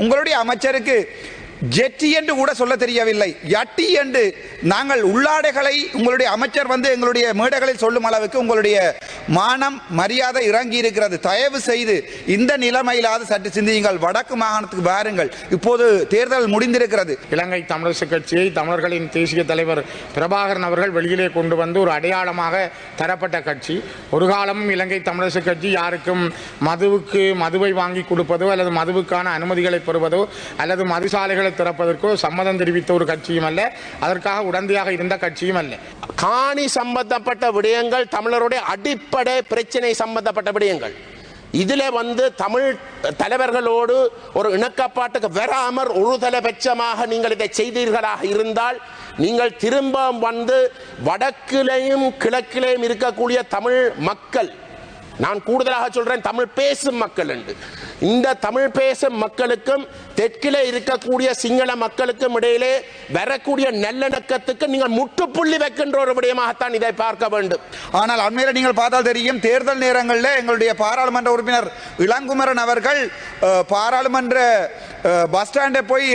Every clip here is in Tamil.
உங்களுடைய அமைச்சருக்கு ஜெட்டி என்று கூட சொல்ல தெரியவில்லை. யட்டி என்று நாங்கள் உள்ளாடைகளை உங்களுடைய அமைச்சர் வந்து எங்களுடைய மேடைகளில் சொல்லும் அளவுக்கு உங்களுடைய மானம் மரியாதை இறங்கி இருக்கிறது. தயவு செய்து இந்த நிலைமையிலாவது சற்று சிந்தியுங்கள். வடக்கு மாகாணத்துக்கு பாருங்கள் இப்போது தேர்தல் முடிந்திருக்கிறது. இலங்கை தமிழரசு கட்சியை தமிழர்களின் தேசிய தலைவர் பிரபாகரன் அவர்கள் வெளியிலே கொண்டு வந்து ஒரு அடையாளமாக தரப்பட்ட கட்சி. ஒரு காலமும் இலங்கை தமிழரசு கட்சி யாருக்கும் மதுவுக்கு மதுவை வாங்கி கொடுப்பதோ அல்லது மதுவுக்கான அனுமதிகளை பெறுவதோ அல்லது மதுசாலைகளை திறப்பதற்கோ சம்மதம் தெரிவித்த ஒரு கட்சியும் அல்ல. அதற்காக உடந்தையாக இருந்த கட்சியும் அல்ல. காணி சம்பந்தப்பட்ட விடயங்கள் தமிழருடைய அடிப்படை பிரச்சனை சம்பந்தப்பட்ட விடயங்கள். இதுல வந்து தமிழ் தலைவர்களோடு ஒரு இணக்கப்பாட்டுக்கு வராமற் ஒருதலைபட்சமாக நீங்கள் இதை செய்தீர்களாக இருந்தால் நீங்கள் திரும்ப வந்து வடக்கிலேயும் கிழக்கிலேயும் இருக்கக்கூடிய தமிழ் மக்கள் நான் கூடுதலாக சொல்றேன் தமிழ் பேசும் மக்கள் என்று. இந்த தமிழ் பேசும் மக்களுக்கும் தெற்கிலே இருக்கக்கூடிய சிங்கள மக்களுக்கும் இடையிலே வரக்கூடிய நல்லிணக்கத்துக்கு நீங்கள் முற்றுப்புள்ளி வைக்கின்ற ஒரு விடயமாகத்தான் இதை பார்க்க வேண்டும். ஆனால் அண்மையில் நீங்கள் பார்த்தால் தெரியும் தேர்தல் நேரங்களில் எங்களுடைய பாராளுமன்ற உறுப்பினர் இளங்குமரன் அவர்கள் பாராளுமன்ற பஸ் ஸ்டாண்டை போய்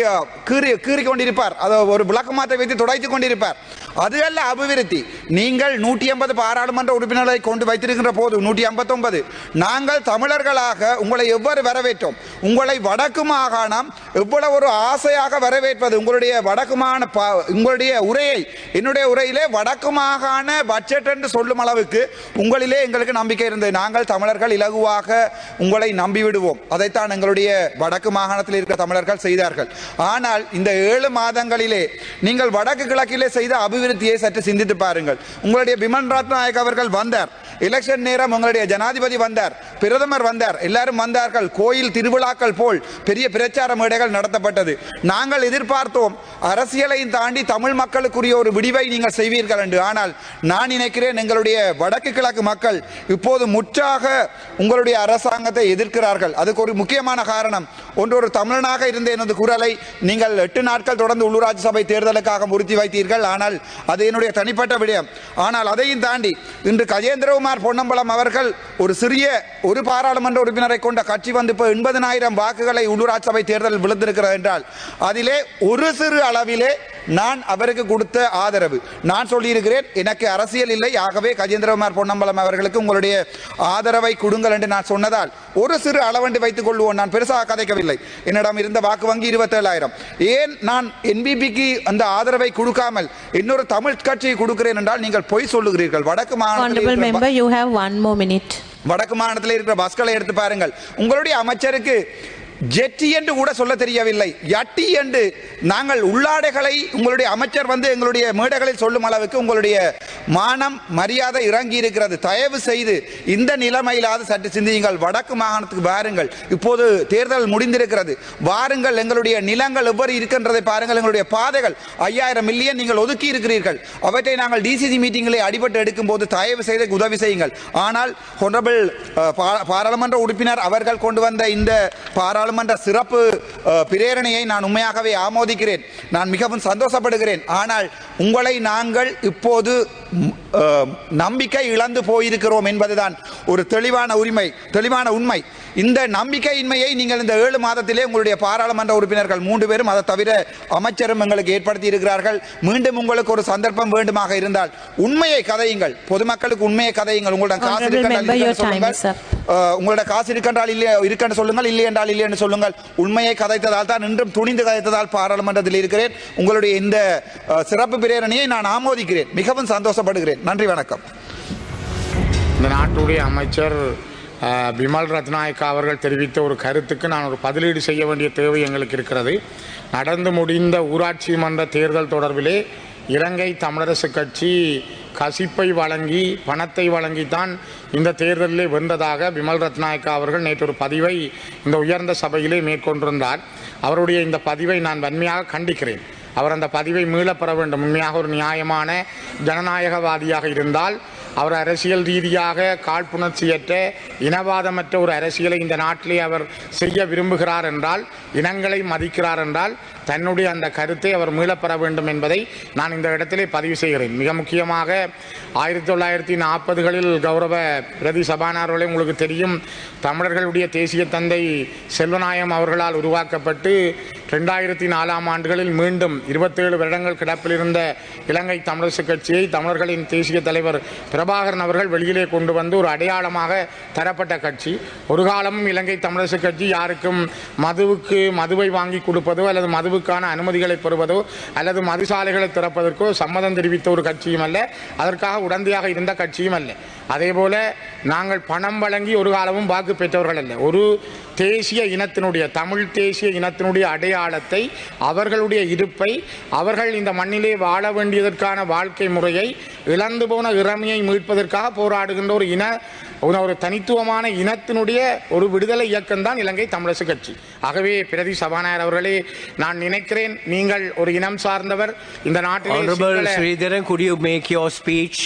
கீறி கீறி கொண்டிருப்பார் அதை ஒரு விளக்கமாத்தை வைத்து துடைத்து கொண்டிருப்பார். அதுவல்ல அபிவிருத்தி. நீங்கள் நூற்றி ஐம்பது பாராளுமன்ற உறுப்பினர்களை கொண்டு வைத்திருக்கின்ற போது நூற்றி ஐம்பத்தொன்பது நாங்கள் தமிழர்களாக உங்களை எவ்வாறு வரவேற்றோம்? உங்களை வடக்கு மாகாணம் எவ்வளவு ஒரு ஆசையாக வரவேற்பது? உங்களுடைய வடக்குமான பா- உங்களுடைய உரையை என்னுடைய உரையிலே வடக்கு மாகாண பட்ஜெட் என்று சொல்லும் அளவுக்கு உங்களிலே எங்களுக்கு நம்பிக்கை இருந்தது. நாங்கள் தமிழர்கள் இலகுவாக உங்களை நம்பிவிடுவோம். அதைத்தான் எங்களுடைய வடக்கு மாகாணத்தில் இருக்கிற தமிழர்கள் செய்தார்கள். ஆனால் இந்த ஏழு மாதங்களிலே நீங்கள் வடக்கு கிழக்கிலே செய்த அபிவிருத்தியை சற்று சிந்தித்து பாருங்கள். உங்களுடைய பிமன் ரத்நாயக் அவர்கள் வந்தார். எலெக்ஷன் நேரம் உங்களுடைய ஜனாதிபதி வந்தார் பிரதமர் வந்தார் எல்லாரும் வந்தார்கள் கோயில் திருவிழாக்கள் போல் பெரிய பிரச்சார மேடைகள் நடத்தப்பட்டது. நாங்கள் எதிர்பார்த்தோம் அரசியலையும் தாண்டி தமிழ் மக்களுக்குரிய ஒரு விடிவை நீங்கள் செய்வீர்கள் என்று. ஆனால் நான் நினைக்கிறேன் எங்களுடைய வடக்கு கிழக்கு மக்கள் இப்போது முற்றாக உங்களுடைய அரசாங்கத்தை எதிர்க்கிறார்கள். அதுக்கு ஒரு முக்கியமான காரணம் ஒன்று ஒரு தமிழனாக இருந்த எனது குரலை நீங்கள் எட்டு நாட்கள் தொடர்ந்து உள்ளூராட்சி சபை தேர்தலுக்காக முறுத்தி வைத்தீர்கள். ஆனால் அது என்னுடைய தனிப்பட்ட விடயம். ஆனால் அதையும் தாண்டி இன்று கஜேந்திரவும் கஜேந்திரகுமார் பொன்னம்பலம் அவர்கள் ஒரு சிறிய ஒரு பாராளுமன்ற உறுப்பினரை கொண்ட கட்சி வந்து இப்போ எண்பதனாயிரம் வாக்குகளை உள்ளூராட்சி சபை தேர்தலில் விழுந்திருக்கிறது என்றால் அதிலே ஒரு சிறு அளவிலே நான் அவருக்கு கொடுத்த ஆதரவு. நான் சொல்லியிருக்கிறேன் எனக்கு அரசியல் இல்லை ஆகவே கஜேந்திரகுமார் பொன்னம்பலம் அவர்களுக்கு உங்களுடைய ஆதரவை கொடுங்கள் என்று நான் சொன்னதால் ஒரு சிறு அளவண்டு வைத்துக் கொள்வோம். நான் பெருசாக கதைக்கவில்லை. என்னிடம் இருந்த வாக்கு வங்கி இருபத்தேழாயிரம். ஏன் நான் என்பிபிக்கு அந்த ஆதரவை கொடுக்காமல் இன்னொரு தமிழ் கட்சியை கொடுக்கிறேன் என்றால் நீங்கள் பொய் சொல்லுகிறீர்கள். வடக்கு member, you have one more minute. வடக்கு மாநிலத்தில் இருக்கிற பஸ்களை எடுத்து பாருங்கள் உங்களுடைய அமைச்சருக்கு ஜெட்டி என்று கூட சொல்ல தெரியவில்லை யட்டி என்று நாங்கள் உள்ளாடைகளை உங்களுடைய அமைச்சர் வந்து எங்களுடைய மேடைகளில் சொல்லும் அளவுக்கு உங்களுடைய மானம் மரியாதை இறங்கி இருக்கிறது தயவு செய்து இந்த நிலைமையிலாவது சற்று சிந்தியுங்கள். வடக்கு மாகாணத்துக்கு வாருங்கள். இப்போது தேர்தல் முடிந்திருக்கிறது. வாருங்கள். எங்களுடைய நிலங்கள் எவ்வாறு இருக்கின்றதை பாருங்கள். எங்களுடைய பாதைகள் ஐயாயிரம் மில்லியன் நீங்கள் ஒதுக்கி இருக்கிறீர்கள். அவற்றை நாங்கள் டிசிசி மீட்டிங்களை அடிபட்டு எடுக்கும் போது தயவு செய்து உதவி செய்யுங்கள். ஆனால் ஹொனரபிள் பாராளுமன்ற உறுப்பினர் அவர்கள் கொண்டு வந்த இந்த பாராளுமன்ற சிறப்பு பிரேரணையை நான் உண்மையாகவே ஆமோதிக்கிறேன். நான் மிகவும் சந்தோஷப்படுகிறேன். ஆனால் உங்களை நாங்கள் இப்போது நம்பிக்கை இழந்து போயிருக்கிறோம் என்பதுதான் ஒரு தெளிவான உரிமை தெளிவான உண்மை. இந்த நம்பிக்கையின்மையை நீங்கள் இந்த ஏழு மாதத்திலே உங்களுடைய பாராளுமன்ற உறுப்பினர்கள் மூன்று பேரும் அதை தவிர அமைச்சரும் எங்களுக்கு ஏற்படுத்தி இருக்கிறார்கள். மீண்டும் உங்களுக்கு ஒரு சந்தர்ப்பம் வேண்டுமாக இருந்தால் உண்மையை கதையுங்கள். பொதுமக்களுக்கு உண்மையை கதையுங்கள். உங்களிடம் காசு உங்களோட காசு இருக்கின்றால் இல்லை இருக்கென்று சொல்லுங்கள் இல்லை என்றால் இல்லை என்று சொல்லுங்கள். உண்மையை கதைத்ததால் தான் இன்றும் துணிந்து கதைத்ததால் பாராளுமன்றத்தில் இருக்கிறேன். உங்களுடைய இந்த சிறப்பு பிரேரணையை நான் ஆமோதிக்கிறேன். மிகவும் சந்தோஷப்படுகிறேன். நன்றி வணக்கம். இந்த நாட்டுடைய அமைச்சர் பிமல் ரத்நாயக்கா அவர்கள் தெரிவித்த ஒரு கருத்துக்கு நான் ஒரு பதிலீடு செய்ய வேண்டிய தேவை எங்களுக்கு இருக்கிறது. நடந்து முடிந்த ஊராட்சி மன்ற தேர்தல் தொடர்பிலே இலங்கை தமிழரசு கட்சி கசிப்பை வழங்கி பணத்தை வழங்கித்தான் இந்த தேர்தலிலே வென்றதாக விமல் ரத்நாயக்கா அவர்கள் நேற்று ஒரு பதிவை இந்த உயர்ந்த சபையிலே மேற்கொண்டிருந்தார். அவருடைய இந்த பதிவை நான் வன்மையாக கண்டிக்கிறேன். அவர் அந்த பதிவை மீளப் பெற வேண்டும். உண்மையாக ஒரு நியாயமான ஜனநாயகவாதியாக இருந்தால் அவர் அரசியல் ரீதியாக காழ்ப்புணர்ச்சியற்ற இனவாதமற்ற ஒரு அரசியலை இந்த நாட்டிலே அவர் செய்ய விரும்புகிறார் என்றால் இனங்களை மதிக்கிறார் என்றால் தன்னுடைய அந்த கருத்தை அவர் மீளப்பெற வேண்டும் என்பதை நான் இந்த இடத்திலே பதிவு செய்கிறேன். மிக முக்கியமாக ஆயிரத்தி தொள்ளாயிரத்தி நாற்பதுகளில் கௌரவ பிரதி சபாநாயகர்களே உங்களுக்கு தெரியும் தமிழர்களுடைய தேசிய தந்தை செல்வநாயம் அவர்களால் உருவாக்கப்பட்டு ரெண்டாயிரத்தி நாலாம் ஆண்டுகளில் மீண்டும் இருபத்தேழு வருடங்கள் கிடப்பில் இருந்த இலங்கை தமிழரசு கட்சியை தமிழர்களின் தேசிய தலைவர் பிரபாகரன் அவர்கள் வெளியிலே கொண்டு வந்து ஒரு அடையாளமாக தரப்பட்ட கட்சி. ஒரு காலமும் இலங்கை தமிழரசு கட்சி யாருக்கும் மதுவுக்கு மதுவை வாங்கி கொடுப்பதோ அல்லது ஆய்வுக்கான அனுமதிகளை பெறுவதோ அல்லது மதுசாலைகளை திறப்பதற்கோ சம்மதம் தெரிவித்த ஒரு கட்சியும் அல்ல. அதற்காக உடந்தையாக இருந்த கட்சியும் அல்ல. அதேபோல நாங்கள் பணம் வழங்கி ஒரு காலமும் வாக்கு பெற்றவர்கள் அல்ல. ஒரு தேசிய இனத்தினுடைய தமிழ் தேசிய இனத்தினுடைய அடையாளத்தை அவர்களுடைய இருப்பை அவர்கள் இந்த மண்ணிலே வாழ வேண்டியதற்கான வாழ்க்கை முறையை இழந்து போன இறமையை மீட்பதற்காக போராடுகின்ற ஒரு இன ஒரு தனித்துவமான இனத்தினுடைய ஒரு விடுதலை இயக்கம்தான் இலங்கை தமிழரசு கட்சி ஆகவே பிரதி சபாநாயகர் அவர்களே நான் நினைக்கிறேன் நீங்கள் ஒரு இனம் சார்ந்தவர் இந்த நாட்டிலே Sridharan, could you make your speech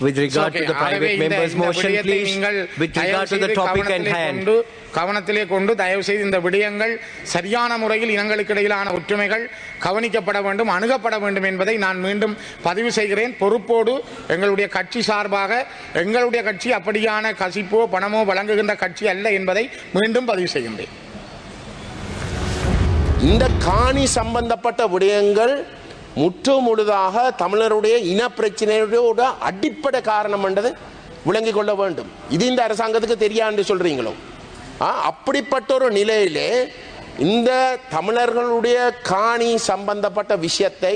with regard Okay, to the ஆகவே private இந்த- members இந்த motion, விடயத்தை please? நீங்கள் With தயவு regard to the செய்து topic at கவனத்திலே hand. கவனத்திலே கொண்டு தயவு செய்து இந்த விடயங்கள் சரியான முறையில் இனங்களுக்கு இடையிலான ஒற்றுமைகள் கவனிக்கப்பட வேண்டும் அணுகப்பட வேண்டும் என்பதை நான் மீண்டும் பதிவு செய்கிறேன். பொறுப்போடு எங்களுடைய கட்சி சார்பாக எங்களுடைய கட்சி அப்படியான கசிப்போ பணமோ வழங்குகின்ற கட்சி அல்ல என்பதை மீண்டும் பதிவு செய்கின்றேன். இந்த காணி சம்பந்தப்பட்ட விடயங்கள் முற்று முழுதாக தமிழருடைய இன பிரச்சனையோட அடிப்படை காரணம் என்றது விளங்கிக் கொள்ள வேண்டும். இது இந்த அரசாங்கத்துக்கு தெரியாது சொல்றீங்களோ? அப்படிப்பட்ட ஒரு நிலையிலே இந்த தமிழர்களுடைய காணி சம்பந்தப்பட்ட விஷயத்தை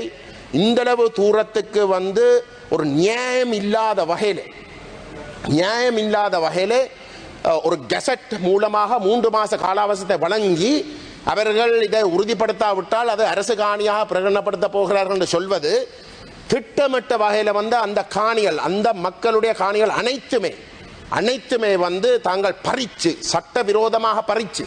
இந்தளவு தூரத்துக்கு வந்து ஒரு நியாயம் இல்லாத வகையில் நியாயம் இல்லாத வகையில் ஒரு கெசட் மூலமாக மூன்று மாத காலாவசத்தை வழங்கி அவர்கள் இதை உறுதிப்படுத்தாவிட்டால் அது அரசு காணியாக பிரகடனப்படுத்த போகிறார்கள் என்று சொல்வது திட்டமிட்ட வகையில் வந்து அந்த காணிகள் அந்த மக்களுடைய காணிகள் அனைத்துமே அனைத்துமே வந்து தாங்கள் பறிச்சு சட்டவிரோதமாக பறிச்சு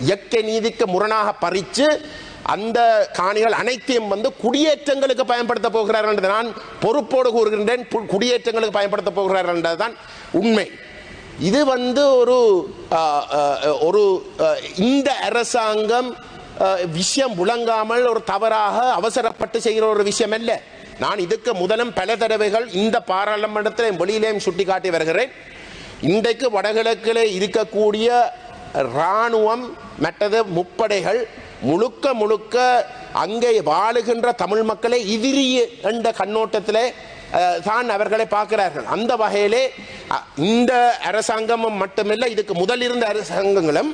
இயற்கை நீதிக்கு முரணாக பறிச்சு அந்த காணிகள் அனைத்தையும் வந்து குடியேற்றங்களுக்கு பயன்படுத்த போகிறார்கள் என்று நான் பொறுப்போடு கூறுகின்றேன். பு- குடியேற்றங்களுக்கு பயன்படுத்த போகிறார் என்றதுதான் உண்மை. இது வந்து ஒரு ஒரு இந்த அரசாங்கம் விஷயம் விளங்காமல் ஒரு தவறாக அவசரப்பட்டு செய்கிற ஒரு விஷயம் அல்ல. நான் இதுக்கு முதலும் பல தடவைகள் இந்த பாராளுமன்றத்திலையும் வெளியிலேயும் சுட்டிக்காட்டி வருகிறேன். இன்றைக்கு வடகிழக்கில் இருக்கக்கூடிய இராணுவம் மற்றது முப்படைகள் முழுக்க முழுக்க அங்கே வாழுகின்ற தமிழ் மக்களை எதிரி என்ற கண்ணோட்டத்தில் தான் அவர்களை பார்க்கிறார்கள். அந்த வகையிலே இந்த அரசாங்கமும் மட்டுமில்லை இதுக்கு முதல் இருந்த அரசாங்கங்களும்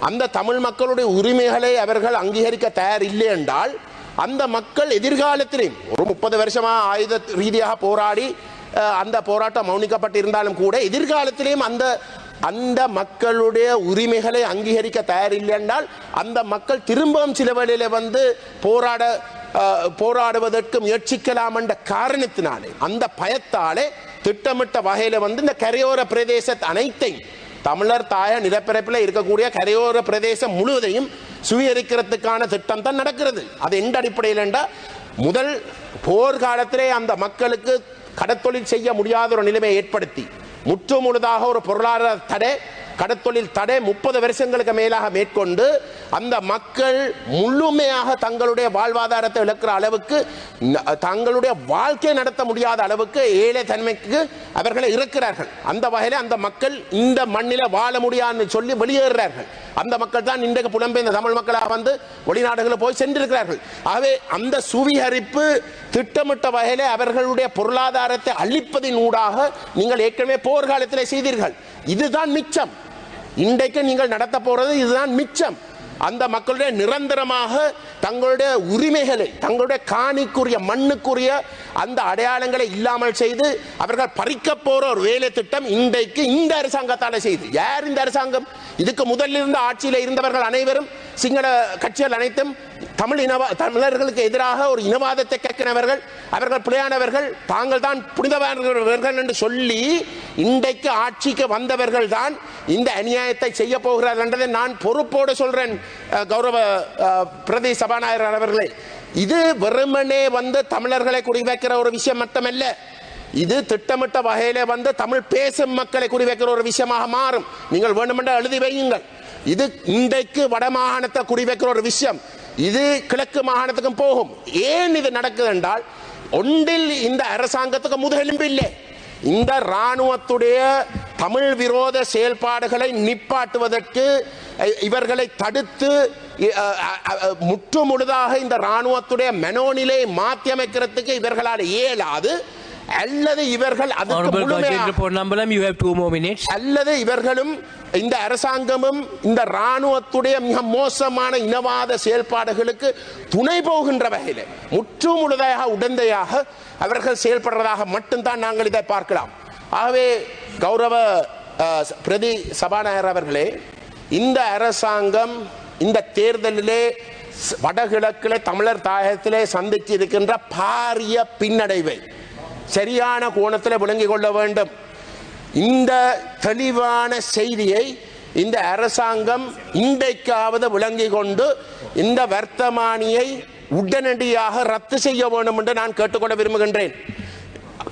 அந்த தமிழ் மக்களுடைய உரிமைகளை அவர்கள் அங்கீகரிக்க தயார் இல்லை என்றால் அந்த மக்கள் எதிர்காலத்திலும் ஒரு முப்பது வருஷமாக ஆயுத ரீதியாக போராடி அந்த போராட்டம் மௌனிக்கப்பட்டிருந்தாலும் கூட எதிர்காலத்திலேயும் அந்த அந்த மக்களுடைய உரிமைகளை அங்கீகரிக்க தயாரில்லை என்றால் அந்த மக்கள் திரும்பவும் சில வேளையில வந்து போராட போராடுவதற்கு முயற்சிக்கலாம் என்ற காரணத்தினாலே அந்த பயத்தாலே திட்டமிட்ட வகையில் வந்து இந்த கரையோர பிரதேச அனைத்தையும் தமிழர் தாய நிலப்பரப்பில் இருக்கக்கூடிய கரையோர பிரதேசம் முழுவதையும் சுவீகரிக்கிறதுக்கான திட்டம் தான் நடக்கிறது. அது எந்த அடிப்படையில் என்றால் முதல் போர்க்காலத்திலே அந்த மக்களுக்கு கடத்தொழில் செய்ய முடியாத ஒரு நிலைமையை ஏற்படுத்தி முற்று முழுதாக ஒரு பொருளாதார தடை கடத்தொழில் தடை முப்பது வருஷங்களுக்கு மேலாக மேற்கொண்டு அந்த மக்கள் முழுமையாக தங்களுடைய வாழ்வாதாரத்தை இழக்கிற அளவுக்கு தங்களுடைய வாழ்க்கை நடத்த முடியாத அளவுக்கு ஏழை தன்மைக்கு அவர்களை இருக்கிறார்கள் அந்த வகையில் அந்த மக்கள் இந்த மண்ணில வாழ முடியாதுன்னு சொல்லி வெளியேறுகிறார்கள் அந்த மக்கள் தான் இன்றைக்கு புலம்பெயர்ந்த தமிழ் மக்களாக வந்து வெளிநாடுகளில் போய் சென்றிருக்கிறார்கள். ஆகவே அந்த சுவீகரிப்பு திட்டமிட்ட வகையில் அவர்களுடைய பொருளாதாரத்தை அழிப்பதின் ஊடாக நீங்கள் ஏற்கனவே போர்க்காலத்தில் செய்தீர்கள். இதுதான் மிச்சம். இன்றைக்கு நீங்கள் நடத்த போறது இதுதான் மிச்சம். அந்த மக்களுடைய நிரந்தரமாக தங்களுடைய உரிமைகளை தங்களுடைய காணிக்குரிய மண்ணுக்குரிய அந்த அடையாளங்களை இல்லாமல் செய்து அவர்கள் பறிக்க போற ஒரு வேலை திட்டம் இன்றைக்கு இந்த அரசாங்கத்தால் செய்து. யார் இந்த அரசாங்கம்? இதுக்கு முதலில் இருந்த ஆட்சியில் இருந்தவர்கள் அனைவரும் சிங்கள கட்சிகள் அனைத்தும் தமிழ் இனவா தமிழர்களுக்கு எதிராக ஒரு இனவாதத்தை கேட்கிறவர்கள் அவர்கள் பிழையானவர்கள் தாங்கள் தான் புனிதவானவர்கள் என்று சொல்லி இன்றைக்கு ஆட்சிக்கு வந்தவர்கள் தான் இந்த அநியாயத்தை செய்ய போகிறார்கள் என்றதை நான் பொறுப்போடு சொல்றேன் கௌரவ பிரதி சபாநாயகர் அவர்களே. இது வெறுமனே வந்து தமிழர்களை குறிவைக்கிற ஒரு விஷயம் மட்டுமல்ல. இது திட்டமிட்ட வகையில வந்து தமிழ் பேசும் மக்களை குறிவைக்கிற ஒரு விஷயமாக மாறும். நீங்கள் வேண்டுமென்றால் எழுதி வையுங்கள். இது இன்றைக்கு வடமாகாணத்தை குறிவைக்கிற ஒரு விஷயம். இது கிழக்கு மாகாணத்துக்கும் போகும். ஏன் இது நடக்குது என்றால் ஒன்றில் இந்த அரசாங்கத்துக்கு முதுகெலும்பு இல்லை. இந்த இராணுவத்துடைய தமிழ் விரோத செயல்பாடுகளை நிப்பாட்டுவதற்கு இவர்களை தடுத்து முற்று முழுதாக இந்த இராணுவத்துடைய மனோநிலையை மாற்றி அமைக்கிறதுக்கு இவர்களால் இயலாது. அல்லது இவர்கள். அல்லது இவர்களும் இந்த அரசாங்கமும் இந்த இராணுவத்துடைய மிக மோசமான இனவாத செயல்பாடுகளுக்கு துணை போகின்ற வகையில் முற்று முழுதாக உடந்தையாக அவர்கள் செயல்படுறதாக மட்டும்தான் நாங்கள் இதை பார்க்கலாம் ஆகவே கௌரவ பிரதி சபாநாயகர் அவர்களே இந்த அரசாங்கம் இந்த தேர்தலிலே வடகிழக்கிலே தமிழர் தாயகத்திலே சந்தித்து இருக்கின்ற பாரிய பின்னடைவை சரியான கோணத்தில் விளங்கிக் கொள்ள வேண்டும். இந்த தெளிவான செய்தியை இந்த அரசாங்கம் இன்றைக்காவது விளங்கிக் கொண்டு இந்த வர்த்தமானியை உடனடியாக ரத்து செய்ய வேண்டும் என்று நான் கேட்டுக்கொள்ள விரும்புகின்றேன்.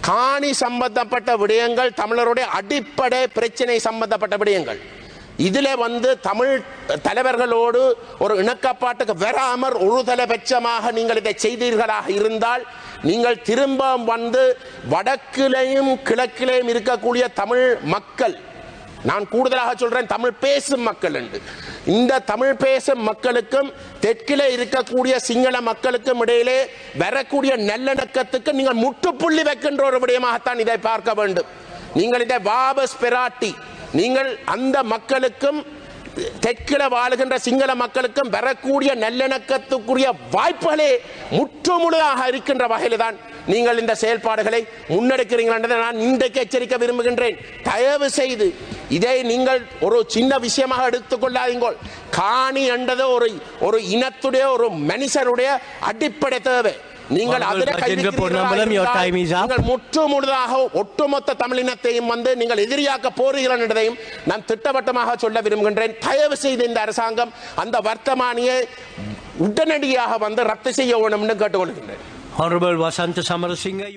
காணி சம்பந்தப்பட்ட விடயங்கள் தமிழருடைய அடிப்படை பிரச்சனை சம்பந்தப்பட்ட விடயங்கள். இதுல வந்து தமிழ் தலைவர்களோடு ஒரு இணக்கப்பாட்டுக்கு வராமற் ஒருதலைபட்சமாக நீங்கள் இதை செய்தீர்களாக இருந்தால் நீங்கள் திரும்ப வந்து வடக்கிலையும் கிழக்கிலையும் இருக்கக்கூடிய தமிழ் மக்கள் நான் கூடுதலாக சொல்றேன் தமிழ் பேசும் மக்கள் என்று. இந்த தமிழ் பேசும் மக்களுக்கும் தெற்கிலே இருக்கக்கூடிய சிங்கள மக்களுக்கும் இடையிலே வரக்கூடிய நல்லிணக்கத்துக்கு நீங்கள் முட்டுப்புள்ளி வைக்கின்ற ஒரு விடயமாகத்தான் இதை பார்க்க வேண்டும். நீங்கள் இதை வாபஸ் பெராட்டி நீங்கள் அந்த மக்களுக்கும் தெற்கில வாழுகின்ற சிங்கள மக்களுக்கும் வரக்கூடிய நல்லிணக்கத்துக்குரிய வாய்ப்புகளே முற்றுமுழுதாக இருக்கின்ற வகையில் தான் நீங்கள் இந்த செயல்பாடுகளை முன்னெடுக்கிறீங்களா நான் இன்றைக்கு எச்சரிக்க விரும்புகின்றேன். தயவு செய்து இதை நீங்கள் ஒரு சின்ன விஷயமாக எடுத்துக்கொள்ளாதீங்கள் காணி என்றது ஒரு ஒரு இனத்துடைய ஒரு மனுஷருடைய அடிப்படை தேவை. நீங்கள். நீங்கள் முற்று முழுதாக ஒட்டுமொத்த தமிழினத்தையும் வந்து நீங்கள் எதிரியாக்க போறீர்கள் என்றதையும் நான் திட்டவட்டமாக சொல்ல விரும்புகின்றேன் தயவு செய்து இந்த அரசாங்கம் அந்த வர்த்தமானியை உடனடியாக வந்து ரத்து செய்ய வேண்டும் என்று கேட்டுக்கொள்கின்றேன் Honorable Vasanta Samarasinghe. you-